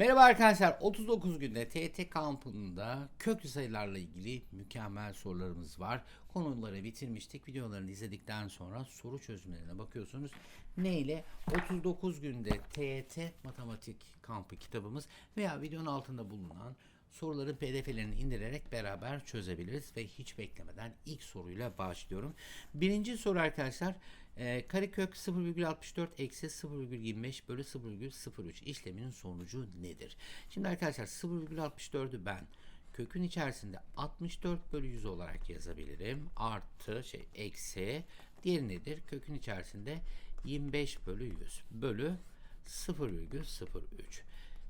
Merhaba arkadaşlar. 39 günde TET kampında köklü sayılarla ilgili mükemmel sorularımız var. Konuları bitirmiştik. Videolarını izledikten sonra soru çözümlerine bakıyorsunuz. Ne ile? 39 günde TET matematik kampı kitabımız veya videonun altında bulunan soruların pdf'lerini indirerek beraber çözebiliriz ve hiç beklemeden ilk soruyla başlıyorum. Birinci soru arkadaşlar e, karekök 0,64 eksi 0,25 bölü 0,03 işleminin sonucu nedir? Şimdi arkadaşlar 0,64'ü ben kökün içerisinde 64 bölü 100 olarak yazabilirim. Artı şey eksi diğeri nedir? Kökün içerisinde 25 bölü 100 bölü 0,03.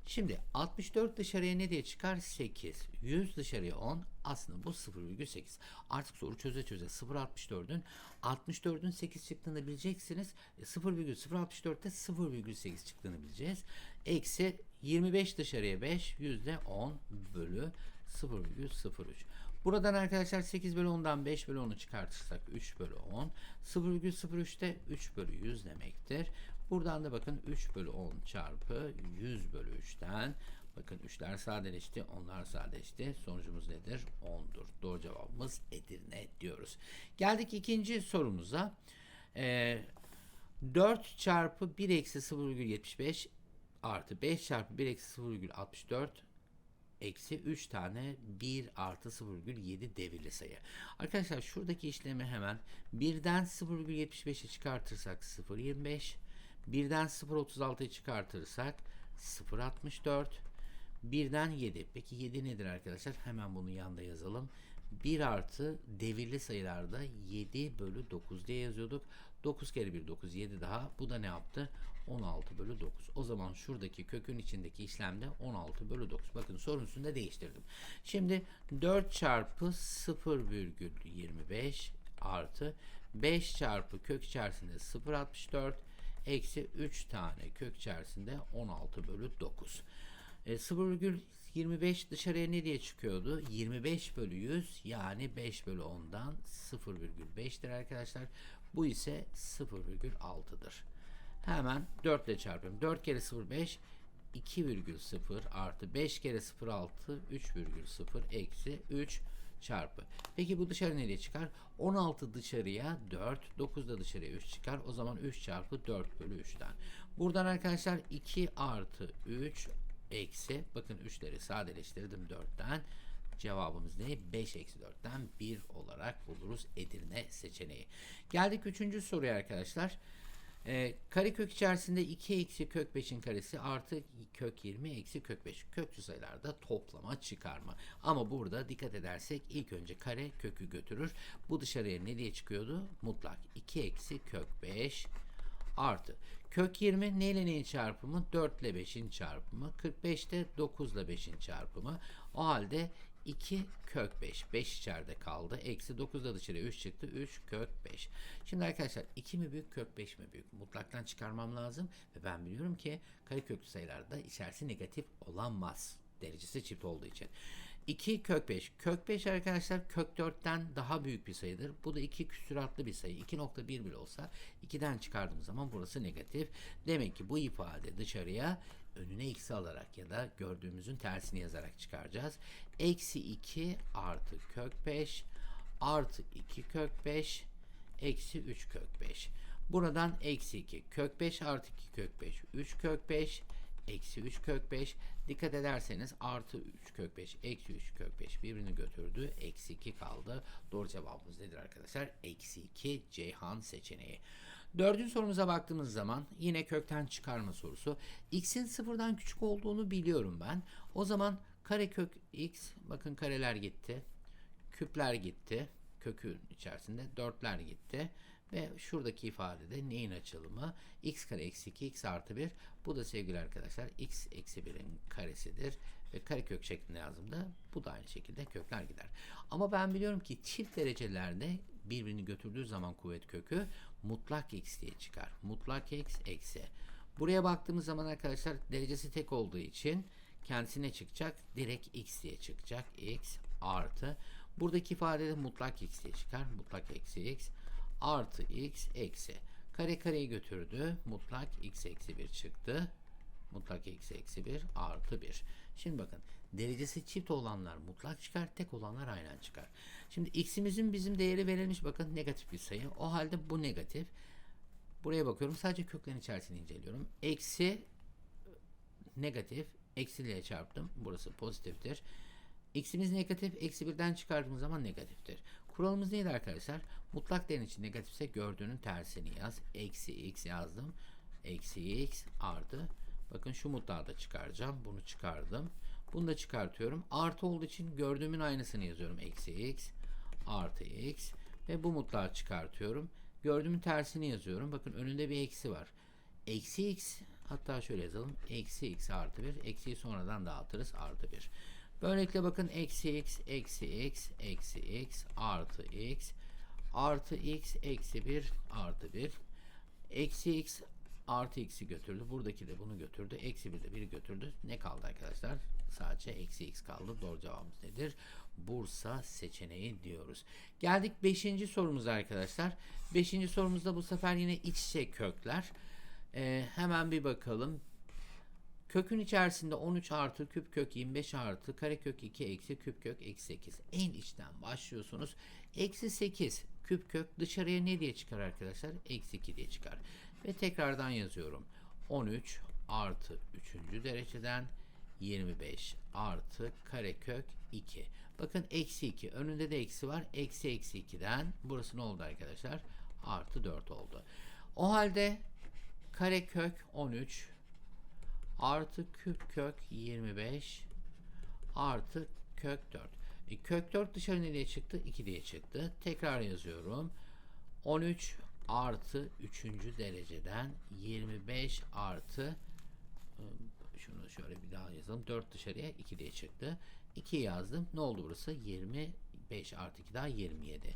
Şimdi 64 dışarıya ne diye çıkar? 8. 100 dışarıya 10. Aslında bu 0,8. Artık soru çöze çöze 0,64'ün 64'ün 8 çıktığını bileceksiniz. E, 0,064'te 0,8 çıktığını bileceğiz. Eksi 25 dışarıya 5. Yüzde 10 bölü 0,03. Buradan arkadaşlar 8 bölü 10'dan 5 bölü 10'u çıkartırsak 3 bölü 10. 0,03'te 3 bölü 100 demektir. Buradan da bakın 3 bölü 10 çarpı 100 bölü 3'ten bakın 3'ler sadeleşti, onlar sadeleşti. Sonucumuz nedir? 10'dur. Doğru cevabımız Edirne diyoruz. Geldik ikinci sorumuza. Ee, 4 çarpı 1 eksi 0,75 artı 5 çarpı 1 eksi 0,64 eksi 3 tane 1 artı 0,7 devirli sayı. Arkadaşlar şuradaki işlemi hemen 1'den 0,75'i çıkartırsak 0,25 1'den 0.36'yı çıkartırsak 0.64 1'den 7. Peki 7 nedir arkadaşlar? Hemen bunu yanında yazalım. 1 artı devirli sayılarda 7 bölü 9 diye yazıyorduk. 9 kere 1 9 7 daha. Bu da ne yaptı? 16 bölü 9. O zaman şuradaki kökün içindeki işlemde 16 bölü 9. Bakın sorun üstünde değiştirdim. Şimdi 4 çarpı 0,25 artı 5 çarpı kök içerisinde 0,64 eksi 3 tane kök içerisinde 16 bölü 9. E, 0,25 dışarıya ne diye çıkıyordu? 25 bölü 100 yani 5 bölü 10'dan 0,5'tir arkadaşlar. Bu ise 0,6'dır. Hemen 4 ile çarpıyorum. 4 kere 0,5 2,0 artı 5 kere 0,6 3,0 eksi 3 çarpı. Peki bu dışarı nereye çıkar? 16 dışarıya 4, 9 da dışarıya 3 çıkar. O zaman 3 çarpı 4 bölü 3'ten. Buradan arkadaşlar 2 artı 3 eksi, bakın 3'leri sadeleştirdim 4'ten. Cevabımız ne? 5 eksi 4'ten 1 olarak buluruz Edirne seçeneği. Geldik 3. soruya arkadaşlar. E, karekök içerisinde 2 eksi kök 5'in karesi artı kök 20 eksi kök 5. Köklü sayılarda toplama çıkarma. Ama burada dikkat edersek ilk önce kare kökü götürür. Bu dışarıya ne diye çıkıyordu? Mutlak. 2 eksi kök 5 artı. Kök 20 ne ile neyin çarpımı? 4 ile 5'in çarpımı. 45 de 9 ile 5'in çarpımı. O halde 2 kök 5. 5 içeride kaldı. Eksi 9 da dışarıya 3 çıktı. 3 kök 5. Şimdi arkadaşlar 2 mi büyük kök 5 mi büyük? Mutlaktan çıkarmam lazım. Ve ben biliyorum ki kareköklü sayılarda içerisi negatif olamaz. Derecesi çift olduğu için. 2 kök 5. Kök 5 arkadaşlar kök 4'ten daha büyük bir sayıdır. Bu da 2 küsuratlı bir sayı. 2.1 bile olsa 2'den çıkardığım zaman burası negatif. Demek ki bu ifade dışarıya önüne eksi alarak ya da gördüğümüzün tersini yazarak çıkaracağız. Eksi 2 artı kök 5 artı 2 kök 5 eksi 3 kök 5. Buradan eksi 2 kök 5 artı 2 kök 5 3 kök 5 eksi 3 kök 5 dikkat ederseniz artı 3 kök 5 eksi 3 kök 5 birbirini götürdü eksi 2 kaldı doğru cevabımız nedir arkadaşlar eksi 2 Ceyhan seçeneği Dördüncü sorumuza baktığımız zaman yine kökten çıkarma sorusu. X'in sıfırdan küçük olduğunu biliyorum ben. O zaman karekök x bakın kareler gitti. Küpler gitti. Kökün içerisinde dörtler gitti. Ve şuradaki ifadede neyin açılımı? x kare eksi 2 x artı 1. Bu da sevgili arkadaşlar x eksi 1'in karesidir. Ve karekök şeklinde yazdığımda bu da aynı şekilde kökler gider. Ama ben biliyorum ki çift derecelerde birbirini götürdüğü zaman kuvvet kökü mutlak x diye çıkar. Mutlak x eksi. Buraya baktığımız zaman arkadaşlar derecesi tek olduğu için kendisine çıkacak? Direkt x diye çıkacak. x artı. Buradaki ifadede mutlak x diye çıkar. Mutlak eksi x artı x eksi. Kare kareyi götürdü. Mutlak x eksi 1 çıktı. Mutlak eksi eksi 1 artı 1. Şimdi bakın derecesi çift olanlar mutlak çıkar. Tek olanlar aynen çıkar. Şimdi x'imizin bizim değeri verilmiş. Bakın negatif bir sayı. O halde bu negatif. Buraya bakıyorum. Sadece köklerin içerisini inceliyorum. Eksi negatif. Eksiyle çarptım. Burası pozitiftir. X'imiz negatif. Eksi birden çıkardığımız zaman negatiftir. Kuralımız neydi arkadaşlar? Mutlak değerin için negatifse gördüğünün tersini yaz. Eksi x yazdım. Eksi x artı. Bakın şu mutlağı da çıkaracağım. Bunu çıkardım. Bunu da çıkartıyorum. Artı olduğu için gördüğümün aynısını yazıyorum. Eksi x artı x. Ve bu mutlağı çıkartıyorum. Gördüğümün tersini yazıyorum. Bakın önünde bir eksi var. Eksi x hatta şöyle yazalım. Eksi x artı 1. Eksiyi sonradan dağıtırız. Artı 1. Böylelikle bakın eksi x, eksi x, eksi x, artı x, artı x, eksi 1, artı 1. Eksi x artı x'i götürdü. Buradaki de bunu götürdü. Eksi 1 de 1'i götürdü. Ne kaldı arkadaşlar? Sadece eksi x kaldı. Doğru cevabımız nedir? Bursa seçeneği diyoruz. Geldik 5. sorumuza arkadaşlar. 5. sorumuzda bu sefer yine iç içe kökler. Ee, hemen bir bakalım. Kökün içerisinde 13 artı küp kök 25 artı karekök 2 eksi küp kök eksi 8. En içten başlıyorsunuz. Eksi 8 küp kök dışarıya ne diye çıkar arkadaşlar? Eksi 2 diye çıkar. Ve tekrardan yazıyorum. 13 artı 3. dereceden 25 artı karekök 2. Bakın eksi 2. Önünde de eksi var. Eksi eksi 2'den burası ne oldu arkadaşlar? Artı 4 oldu. O halde karekök 13 artı küp kök 25 artı kök 4. E, kök 4 dışarı nereye çıktı? 2 diye çıktı. Tekrar yazıyorum. 13 artı 3. dereceden 25 artı e, şunu şöyle bir daha yazalım. 4 dışarıya 2 diye çıktı. 2 yazdım. Ne oldu burası? 25 artı 2 daha 27.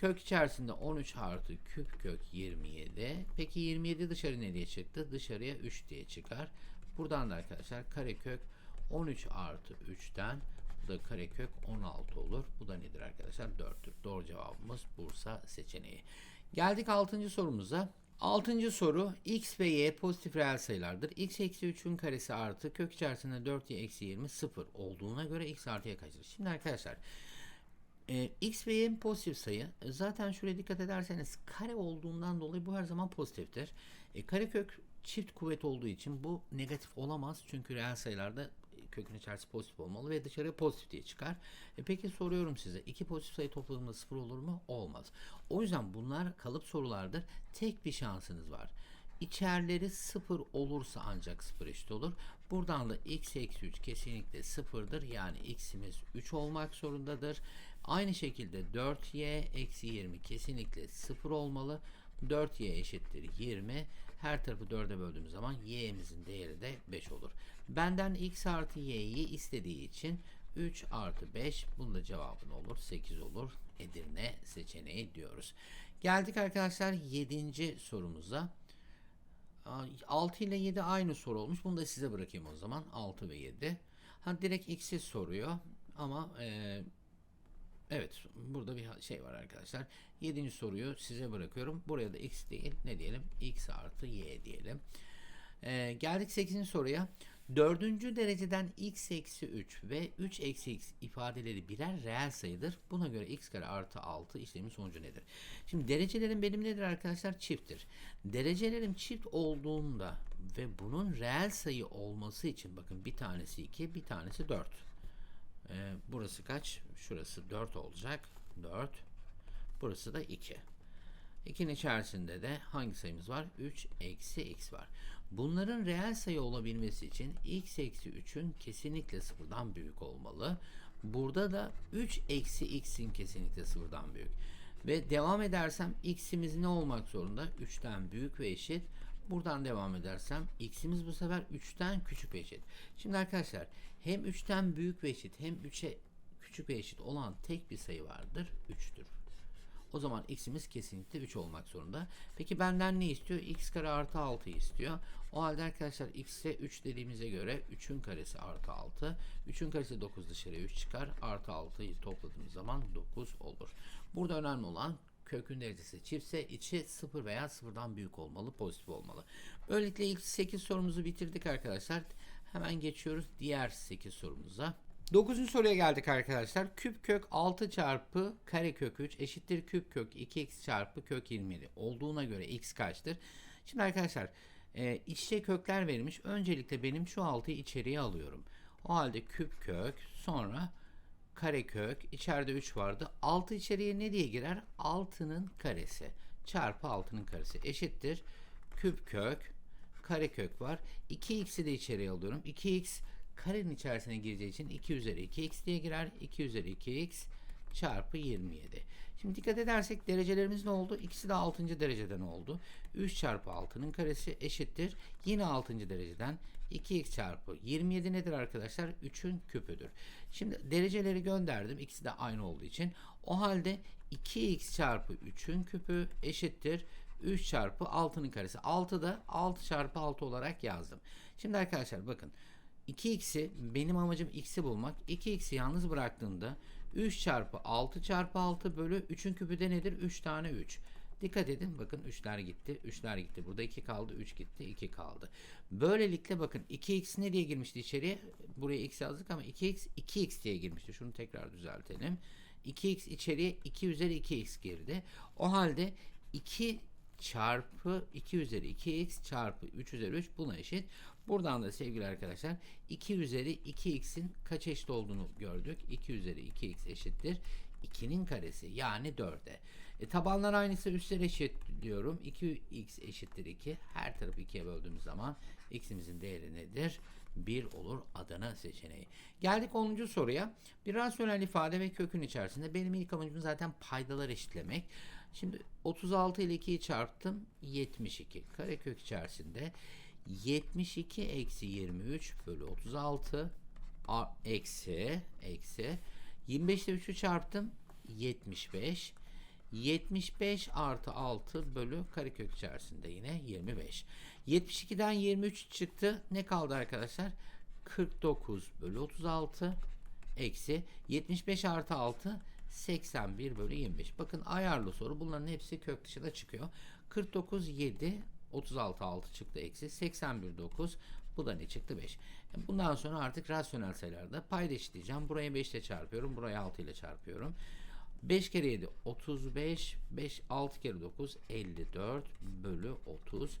Kök içerisinde 13 artı küp kök 27. Peki 27 dışarı nereye çıktı? Dışarıya 3 diye çıkar. Buradan da arkadaşlar karekök 13 artı 3'ten bu da karekök 16 olur. Bu da nedir arkadaşlar? 4'tür. Doğru cevabımız Bursa seçeneği. Geldik 6. sorumuza. 6. soru x ve y pozitif reel sayılardır. x eksi 3'ün karesi artı kök içerisinde 4y eksi 20 0 olduğuna göre x artıya kaçtır? Şimdi arkadaşlar e, x ve y pozitif sayı. E, zaten şuraya dikkat ederseniz kare olduğundan dolayı bu her zaman pozitiftir. E, karekök çift kuvvet olduğu için bu negatif olamaz. Çünkü reel sayılarda kökün içerisi pozitif olmalı ve dışarıya pozitif diye çıkar. E peki soruyorum size iki pozitif sayı topladığımda sıfır olur mu? Olmaz. O yüzden bunlar kalıp sorulardır. Tek bir şansınız var. İçerleri sıfır olursa ancak sıfır eşit olur. Buradan da x eksi 3 kesinlikle sıfırdır. Yani x'imiz 3 olmak zorundadır. Aynı şekilde 4y eksi 20 kesinlikle sıfır olmalı. 4y eşittir 20. Her tarafı 4'e böldüğümüz zaman y'mizin değeri de 5 olur. Benden x artı y'yi istediği için 3 artı 5 bunun da cevabı ne olur? 8 olur. Edirne seçeneği diyoruz. Geldik arkadaşlar 7. sorumuza. 6 ile 7 aynı soru olmuş. Bunu da size bırakayım o zaman. 6 ve 7. Ha direkt x'i soruyor ama e, evet burada bir şey var arkadaşlar. 7. soruyu size bırakıyorum. Buraya da x değil ne diyelim? x artı y diyelim. E, geldik 8. soruya. Dördüncü dereceden x eksi 3 ve 3 eksi x ifadeleri birer reel sayıdır. Buna göre x kare artı 6 işlemin sonucu nedir? Şimdi derecelerin benim nedir arkadaşlar? Çifttir. Derecelerim çift olduğunda ve bunun reel sayı olması için bakın bir tanesi 2 bir tanesi 4. Ee, burası kaç? Şurası 4 olacak. 4. Burası da 2. 2'nin içerisinde de hangi sayımız var? 3 eksi x var. Bunların reel sayı olabilmesi için x eksi 3'ün kesinlikle sıfırdan büyük olmalı. Burada da 3 eksi x'in kesinlikle sıfırdan büyük. Ve devam edersem x'imiz ne olmak zorunda? 3'ten büyük ve eşit. Buradan devam edersem x'imiz bu sefer 3'ten küçük ve eşit. Şimdi arkadaşlar hem 3'ten büyük ve eşit hem 3'e küçük ve eşit olan tek bir sayı vardır. 3'tür. O zaman x'imiz kesinlikle 3 olmak zorunda. Peki benden ne istiyor? x kare artı 6 istiyor. O halde arkadaşlar x'e 3 dediğimize göre 3'ün karesi artı 6. 3'ün karesi 9 dışarıya 3 çıkar. Artı 6'yı topladığımız zaman 9 olur. Burada önemli olan kökün derecesi çiftse içi 0 veya 0'dan büyük olmalı, pozitif olmalı. Böylelikle ilk 8 sorumuzu bitirdik arkadaşlar. Hemen geçiyoruz diğer 8 sorumuza. 9. soruya geldik arkadaşlar. Küp kök 6 çarpı kare kök 3 eşittir küp kök 2x çarpı kök 27 olduğuna göre x kaçtır? Şimdi arkadaşlar e, iç içe kökler verilmiş. Öncelikle benim şu 6'yı içeriye alıyorum. O halde küp kök sonra karekök içeride 3 vardı. 6 içeriye ne diye girer? 6'nın karesi çarpı 6'nın karesi eşittir. Küp kök karekök var. 2x'i de içeriye alıyorum. 2x karenin içerisine gireceği için 2 üzeri 2x diye girer. 2 üzeri 2x çarpı 27. Şimdi dikkat edersek derecelerimiz ne oldu? İkisi de 6. dereceden oldu. 3 çarpı 6'nın karesi eşittir. Yine 6. dereceden 2x çarpı 27 nedir arkadaşlar? 3'ün küpüdür. Şimdi dereceleri gönderdim. İkisi de aynı olduğu için. O halde 2x çarpı 3'ün küpü eşittir. 3 çarpı 6'nın karesi. 6 da 6 çarpı 6 olarak yazdım. Şimdi arkadaşlar bakın. 2x'i benim amacım x'i bulmak. 2x'i yalnız bıraktığımda 3 çarpı 6 çarpı 6 bölü 3'ün küpü de nedir? 3 tane 3. Dikkat edin bakın 3'ler gitti 3'ler gitti. Burada 2 kaldı 3 gitti 2 kaldı. Böylelikle bakın 2x ne diye girmişti içeriye? Buraya x yazdık ama 2x 2x diye girmişti. Şunu tekrar düzeltelim. 2x içeriye 2 üzeri 2x girdi. O halde 2 çarpı 2 üzeri 2x çarpı 3 üzeri 3 buna eşit. Buradan da sevgili arkadaşlar 2 üzeri 2x'in kaç eşit olduğunu gördük. 2 üzeri 2x eşittir. 2'nin karesi yani 4'e. E, tabanlar aynısı üstler eşit diyorum. 2x eşittir 2. Her tarafı 2'ye böldüğümüz zaman x'imizin değeri nedir? 1 olur Adana seçeneği. Geldik 10. soruya. Bir rasyonel ifade ve kökün içerisinde benim ilk amacım zaten paydalar eşitlemek. Şimdi 36 ile 2'yi çarptım. 72. Karekök içerisinde 72 eksi 23 bölü 36 a- eksi eksi. 25 ile 3'ü çarptım. 75 75 artı 6 bölü karekök içerisinde yine 25 72'den 23 çıktı. Ne kaldı arkadaşlar? 49 bölü 36 eksi. 75 artı 6 81 bölü 25 bakın ayarlı soru. Bunların hepsi kök dışına çıkıyor. 49 7 36 6 çıktı eksi. 81 9 bu da ne çıktı? 5 bundan sonra artık rasyonel sayılarda payda eşitleyeceğim. Buraya 5 ile çarpıyorum. Buraya 6 ile çarpıyorum. 5 kere 7 35 5 6 kere 9 54 bölü 30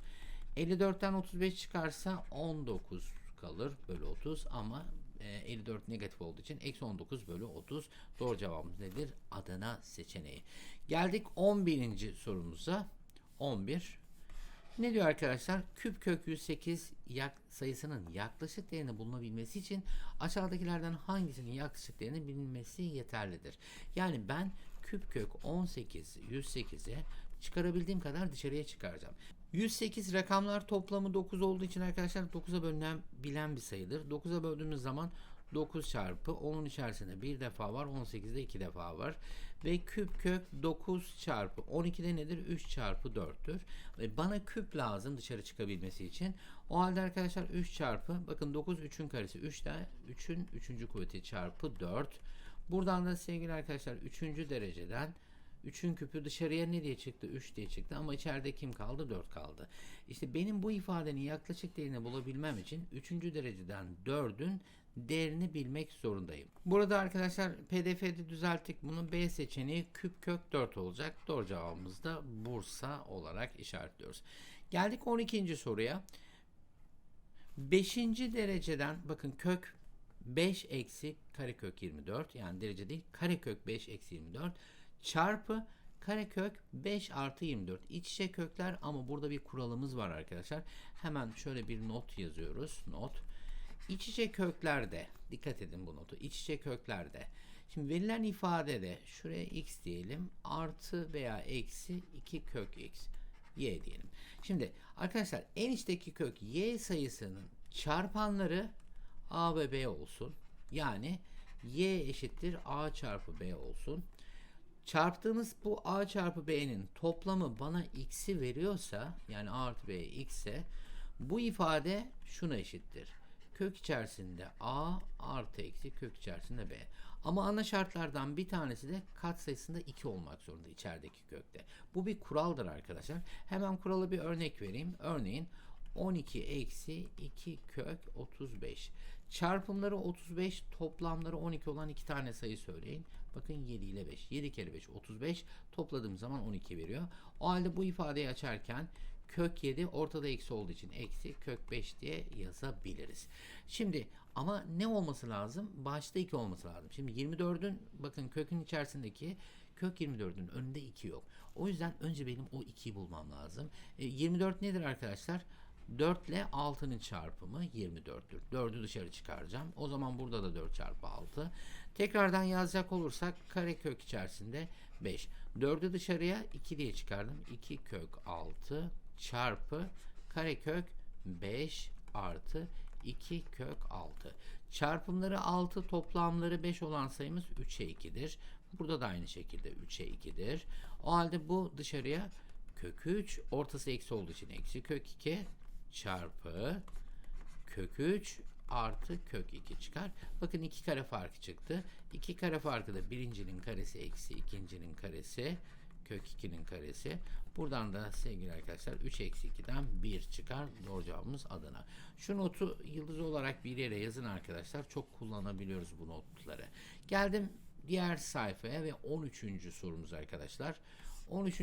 54'ten 35 çıkarsa 19 kalır bölü 30 ama e, 54 negatif olduğu için eksi 19 bölü 30 doğru cevabımız nedir? Adana seçeneği. Geldik 11. sorumuza. 11. Ne diyor arkadaşlar? Küp kök 108 yak sayısının yaklaşık değerini bulunabilmesi için aşağıdakilerden hangisinin yaklaşık değerini bilinmesi yeterlidir. Yani ben küp kök 18 108'e çıkarabildiğim kadar dışarıya çıkaracağım. 108 rakamlar toplamı 9 olduğu için arkadaşlar 9'a bölünen bilen bir sayıdır. 9'a böldüğümüz zaman 9 çarpı onun içerisinde bir defa var 18'de 2 defa var ve küp kök 9 çarpı 12'de nedir 3 çarpı 4'tür ve bana küp lazım dışarı çıkabilmesi için o halde arkadaşlar 3 çarpı bakın 9 3'ün karesi 3 de 3'ün 3. kuvveti çarpı 4 buradan da sevgili arkadaşlar 3. dereceden 3'ün küpü dışarıya ne diye çıktı? 3 diye çıktı ama içeride kim kaldı? 4 kaldı. İşte benim bu ifadenin yaklaşık değerini bulabilmem için 3. dereceden 4'ün değerini bilmek zorundayım. Burada arkadaşlar pdf'de düzelttik. Bunun B seçeneği küp kök 4 olacak. Doğru cevabımız da Bursa olarak işaretliyoruz. Geldik 12. soruya. 5. dereceden bakın kök 5 eksi karekök 24 yani derece değil karekök 5 eksi 24 çarpı karekök 5 artı 24 iç içe kökler ama burada bir kuralımız var arkadaşlar. Hemen şöyle bir not yazıyoruz. Not. İç içe köklerde dikkat edin bu notu. İç içe köklerde Şimdi verilen ifadede şuraya x diyelim artı veya eksi 2 kök x y diyelim. Şimdi arkadaşlar en içteki kök y sayısının çarpanları a ve b olsun. Yani y eşittir a çarpı b olsun. Çarptığımız bu a çarpı b'nin toplamı bana x'i veriyorsa yani a artı b x ise bu ifade şuna eşittir. kök içerisinde a artı eksi kök içerisinde b. Ama ana şartlardan bir tanesi de katsayısında 2 olmak zorunda içerideki kökte. Bu bir kuraldır arkadaşlar. Hemen kuralı bir örnek vereyim. Örneğin 12 eksi 2 kök 35. Çarpımları 35, toplamları 12 olan iki tane sayı söyleyin. Bakın 7 ile 5. 7 kere 5 35. Topladığım zaman 12 veriyor. O halde bu ifadeyi açarken kök 7 ortada eksi olduğu için eksi kök 5 diye yazabiliriz. Şimdi ama ne olması lazım? Başta 2 olması lazım. Şimdi 24'ün bakın kökün içerisindeki kök 24'ün önünde 2 yok. O yüzden önce benim o 2'yi bulmam lazım. E, 24 nedir arkadaşlar? 4 ile 6'nın çarpımı 24'tür. 4'ü dışarı çıkaracağım. O zaman burada da 4 çarpı 6. Tekrardan yazacak olursak karekök içerisinde 5. 4'ü dışarıya 2 diye çıkardım. 2 kök 6 çarpı karekök 5 artı 2 kök 6. Çarpımları 6 toplamları 5 olan sayımız 3'e 2'dir. Burada da aynı şekilde 3'e 2'dir. O halde bu dışarıya kök 3 ortası eksi olduğu için eksi kök 2 çarpı kök 3 artı kök 2 çıkar. Bakın 2 kare farkı çıktı. 2 kare farkı da birincinin karesi eksi ikincinin karesi kök 2'nin karesi. Buradan da sevgili arkadaşlar 3 eksi 2'den 1 çıkar. Doğru cevabımız Adana. Şu notu yıldız olarak bir yere yazın arkadaşlar. Çok kullanabiliyoruz bu notları. Geldim diğer sayfaya ve 13. sorumuz arkadaşlar. 13.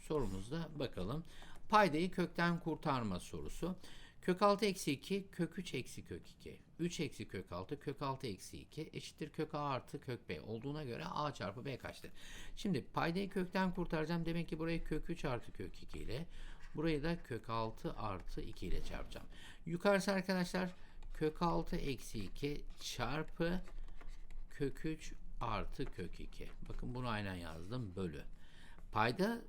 sorumuzda bakalım. Paydayı kökten kurtarma sorusu. Kök 6 eksi 2, kök 3 eksi kök 2. 3 eksi kök 6, kök 6 eksi 2 eşittir kök a artı kök b olduğuna göre a çarpı b kaçtır? Şimdi paydayı kökten kurtaracağım. Demek ki burayı kök 3 artı kök 2 ile burayı da kök 6 artı 2 ile çarpacağım. Yukarısı arkadaşlar kök 6 eksi 2 çarpı kök 3 artı kök 2. Bakın bunu aynen yazdım. Bölü. Payda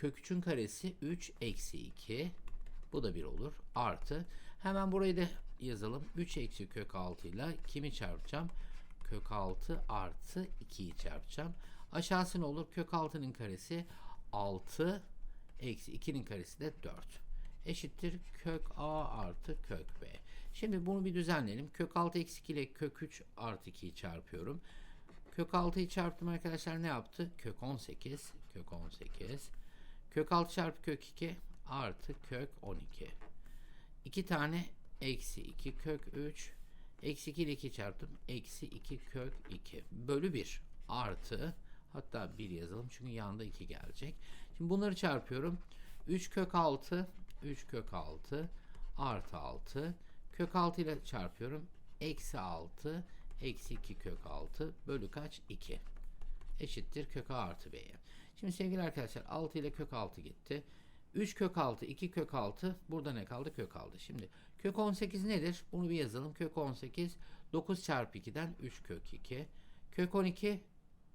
kök 3'ün karesi 3 eksi 2. Bu da 1 olur. Artı. Hemen burayı da yazalım. 3 eksi kök 6 ile kimi çarpacağım? Kök 6 artı 2'yi çarpacağım. Aşağısı ne olur? Kök 6'nın karesi 6 eksi 2'nin karesi de 4. Eşittir kök a artı kök b. Şimdi bunu bir düzenleyelim. Kök 6 eksi 2 ile kök 3 artı 2'yi çarpıyorum. Kök 6'yı çarptım arkadaşlar ne yaptı? Kök 18. Kök 18. Kök 6 çarpı kök 2 artı kök 12. 2 tane eksi 2 kök 3. Eksi 2 ile 2 çarptım. Eksi 2 kök 2. Bölü 1 artı hatta 1 yazalım çünkü yanında 2 gelecek. Şimdi bunları çarpıyorum. 3 kök 6 3 kök 6 artı 6 kök 6 ile çarpıyorum. Eksi 6 eksi 2 kök 6 bölü kaç? 2 eşittir kök a artı b'ye. Şimdi sevgili arkadaşlar 6 ile kök 6 gitti. 3 kök 6, 2 kök 6. Burada ne kaldı? Kök kaldı. Şimdi kök 18 nedir? Bunu bir yazalım. Kök 18 9 çarpı 2'den 3 kök 2. Kök 12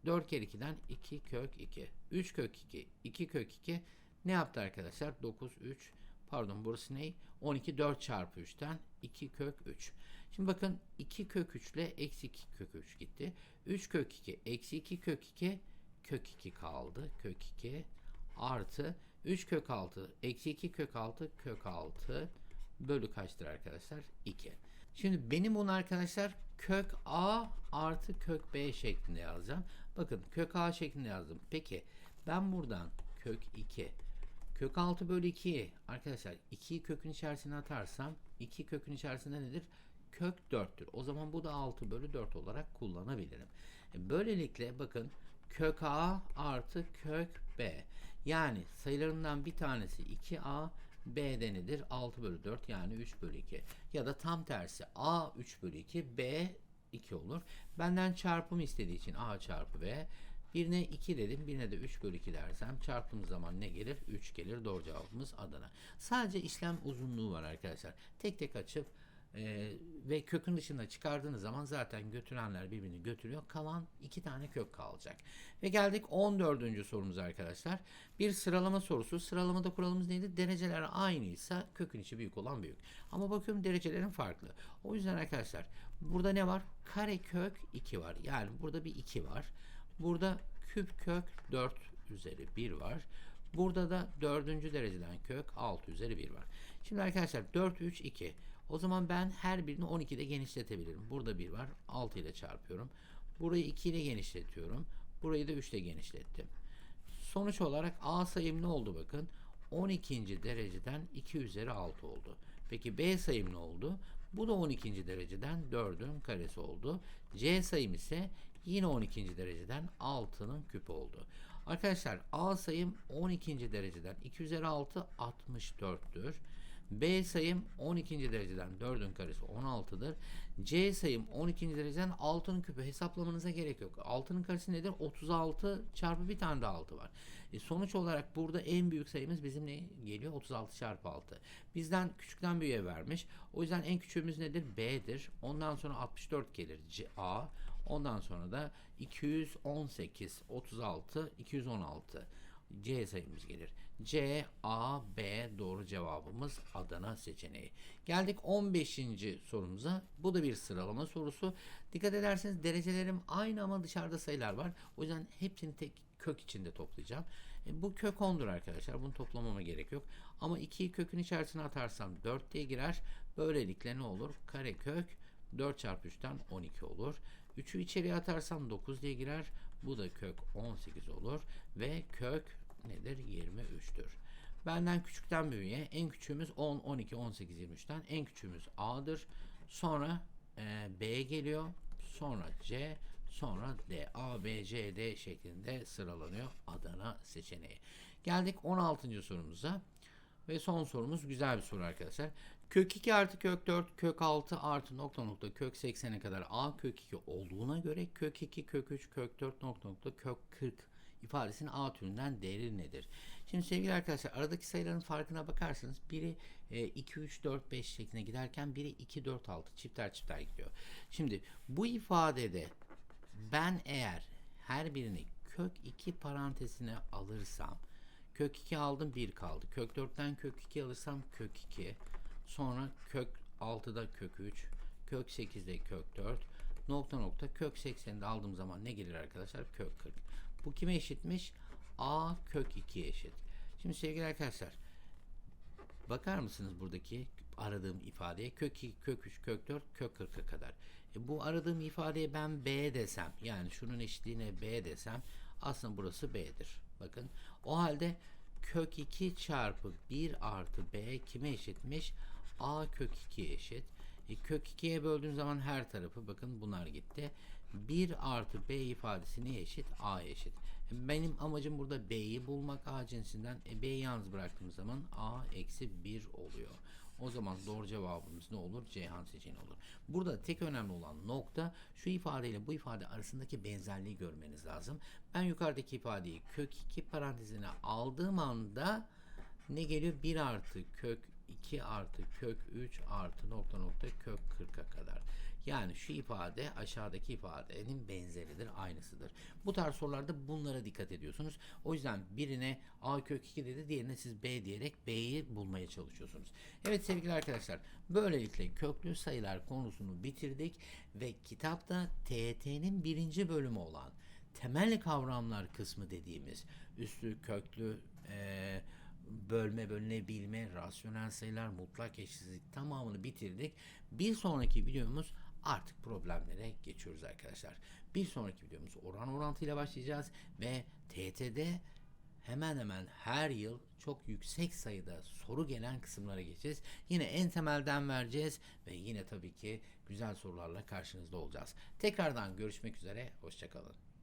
4 kere 2'den 2 kök 2. 3 kök 2, 2 kök 2. Ne yaptı arkadaşlar? 9, 3. Pardon burası ne? 12 4 çarpı 3'ten 2 kök 3. Şimdi bakın 2 kök 3 ile eksi 2 kök 3 gitti. 3 kök 2 eksi 2 kök 2 kök 2 kaldı. Kök 2 artı 3 kök 6 eksi 2 kök 6 kök 6 bölü kaçtır arkadaşlar? 2. Şimdi benim bunu arkadaşlar kök a artı kök b şeklinde yazacağım. Bakın kök a şeklinde yazdım. Peki ben buradan kök 2 kök 6 bölü 2 arkadaşlar 2'yi kökün içerisine atarsam 2 kökün içerisinde nedir? Kök 4'tür. O zaman bu da 6 bölü 4 olarak kullanabilirim. E, Böylelikle bakın kök a artı kök b. Yani sayılarımdan bir tanesi 2a, b de nedir? 6 bölü 4 yani 3 bölü 2. Ya da tam tersi a 3 bölü 2, b 2 olur. Benden çarpım istediği için a çarpı b. Birine 2 dedim, birine de 3 bölü 2 dersem çarptığım zaman ne gelir? 3 gelir. Doğru cevabımız Adana. Sadece işlem uzunluğu var arkadaşlar. Tek tek açıp ee, ve kökün dışına çıkardığınız zaman zaten götürenler birbirini götürüyor. Kalan iki tane kök kalacak. Ve geldik 14. sorumuza arkadaşlar. Bir sıralama sorusu. Sıralamada kuralımız neydi? Dereceler aynıysa kökün içi büyük olan büyük. Ama bakıyorum derecelerin farklı. O yüzden arkadaşlar burada ne var? Kare kök 2 var. Yani burada bir 2 var. Burada küp kök 4 üzeri 1 var. Burada da dördüncü dereceden kök 6 üzeri 1 var. Şimdi arkadaşlar 4, 3, 2. O zaman ben her birini 12 ile genişletebilirim. Burada 1 var. 6 ile çarpıyorum. Burayı 2 ile genişletiyorum. Burayı da 3 ile genişlettim. Sonuç olarak A sayım ne oldu bakın? 12. dereceden 2 üzeri 6 oldu. Peki B sayım ne oldu? Bu da 12. dereceden 4'ün karesi oldu. C sayım ise yine 12. dereceden 6'nın küpü oldu. Arkadaşlar A sayım 12. dereceden 2 üzeri 6 64'tür. B sayım 12. dereceden 4'ün karesi 16'dır. C sayım 12. dereceden 6'nın küpü hesaplamanıza gerek yok. 6'nın karesi nedir? 36 çarpı bir tane de 6 var. E sonuç olarak burada en büyük sayımız bizim ne geliyor? 36 çarpı 6. Bizden küçükten büyüğe vermiş. O yüzden en küçüğümüz nedir? B'dir. Ondan sonra 64 gelir. C, A. Ondan sonra da 218, 36, 216. C sayımız gelir. C, A, B doğru cevabımız Adana seçeneği. Geldik 15. sorumuza. Bu da bir sıralama sorusu. Dikkat ederseniz derecelerim aynı ama dışarıda sayılar var. O yüzden hepsini tek kök içinde toplayacağım. E, bu kök 10'dur arkadaşlar. Bunu toplamama gerek yok. Ama 2'yi kökün içerisine atarsam 4 diye girer. Böylelikle ne olur? Karekök 4 çarpı 3'ten 12 olur. 3'ü içeriye atarsam 9 diye girer. Bu da kök 18 olur. Ve kök nedir? 23'tür. Benden küçükten büyüğe en küçüğümüz 10, 12, 18, 23'ten en küçüğümüz A'dır. Sonra e, B geliyor. Sonra C, sonra D. A, B, C, D şeklinde sıralanıyor Adana seçeneği. Geldik 16. sorumuza. Ve son sorumuz güzel bir soru arkadaşlar. Kök 2 artı kök 4 kök 6 artı nokta nokta kök 80'e kadar a kök 2 olduğuna göre kök 2 kök 3 kök 4 nokta nokta kök 40 ifadesinin a türünden değeri nedir? Şimdi sevgili arkadaşlar aradaki sayıların farkına bakarsanız biri e, 2 3 4 5 şeklinde giderken biri 2 4 6 çifter çifter gidiyor. Şimdi bu ifadede ben eğer her birini kök 2 parantezine alırsam kök 2 aldım 1 kaldı. Kök 4'ten kök 2 alırsam kök 2 sonra kök 6'da kök 3 kök 8'de kök 4 nokta nokta kök 80'de aldığım zaman ne gelir arkadaşlar? Kök 40. Bu kime eşitmiş? A kök 2'ye eşit. Şimdi sevgili arkadaşlar bakar mısınız buradaki aradığım ifadeye kök 2, kök 3, kök 4, kök 40'a kadar. E, bu aradığım ifadeye ben B desem yani şunun eşitliğine B desem aslında burası B'dir. Bakın o halde kök 2 çarpı 1 artı B kime eşitmiş? A kök 2'ye eşit. E, kök 2'ye böldüğüm zaman her tarafı bakın bunlar gitti. 1 artı B ifadesi neye eşit? A'ya eşit. E, Benim amacım burada B'yi bulmak A cinsinden. E, B'yi yalnız bıraktığım zaman A eksi 1 oluyor. O zaman doğru cevabımız ne olur? Ceyhan seçeneği olur. Burada tek önemli olan nokta şu ifadeyle bu ifade arasındaki benzerliği görmeniz lazım. Ben yukarıdaki ifadeyi kök 2 parantezine aldığım anda ne geliyor? 1 artı kök 2 artı kök 3 artı nokta nokta kök 40'a kadar. Yani şu ifade aşağıdaki ifadenin benzeridir, aynısıdır. Bu tarz sorularda bunlara dikkat ediyorsunuz. O yüzden birine A kök 2 dedi, diğerine siz B diyerek B'yi bulmaya çalışıyorsunuz. Evet sevgili arkadaşlar, böylelikle köklü sayılar konusunu bitirdik ve kitapta TYT'nin birinci bölümü olan temel kavramlar kısmı dediğimiz üstü köklü eee bölme, bölünebilme, rasyonel sayılar, mutlak eşitsizlik tamamını bitirdik. Bir sonraki videomuz artık problemlere geçiyoruz arkadaşlar. Bir sonraki videomuz oran orantıyla başlayacağız ve TT'de hemen hemen her yıl çok yüksek sayıda soru gelen kısımlara geçeceğiz. Yine en temelden vereceğiz ve yine tabii ki güzel sorularla karşınızda olacağız. Tekrardan görüşmek üzere, hoşçakalın.